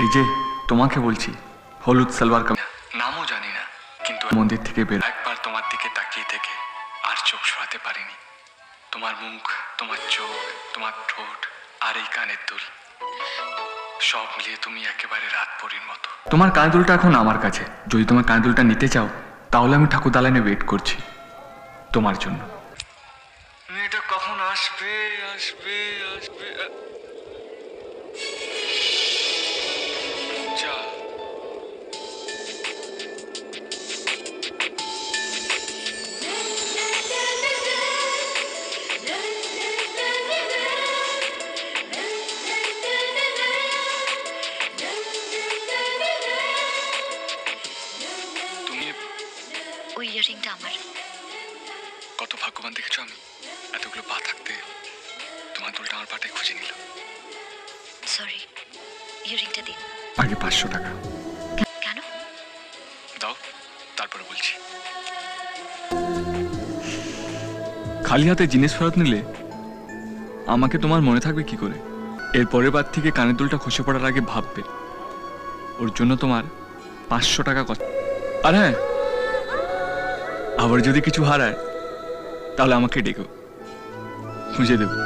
এই যে তোমাকে বলছি হলুদ সালোয়ার কামিজ। নামও জানি না কিন্তু মন্দির থেকে বের একবার তোমার দিকে তাকিয়ে থেকে আর চোখ সরাতে পারিনি। তোমার মুখ তোমার চোখ তোমার ঠোঁট আর এই কানের দুল। সব মিলিয়ে তুমি একেবারে রাত পরীর মতো। তোমার কানের দুলটা এখন আমার কাছে। যদি তোমার কানের দুলটা নিতে চাও তাহলে আমি ঠাকুর দালানে ওয়েট করছি তোমার জন্য। মেয়েটা কখন আসবে আসবে আসবে ওই ইয়ারিংটা আমার। কত ভাগ্যবান দেখেছ আমি? এতগুলো পা থাকতে তোমার দুলটা আমার পাটে খুঁজে নিল সরি ইয়ারিংটা দিন। আগে পাঁচশো টাকা। কেন? দাও তারপরে বলছি। খালি হাতে জিনিস ফেরত নিলে আমাকে তোমার মনে থাকবে কি করে? এর পরের বার থেকে কানের দুলটা খসে পড়ার আগে ভাববে। ওর জন্য তোমার পাঁচশো টাকা কত? আর হ্যাঁ আবার যদি কিছু হারায় তাহলে আমাকে ডেকো। খুঁজে দেবো।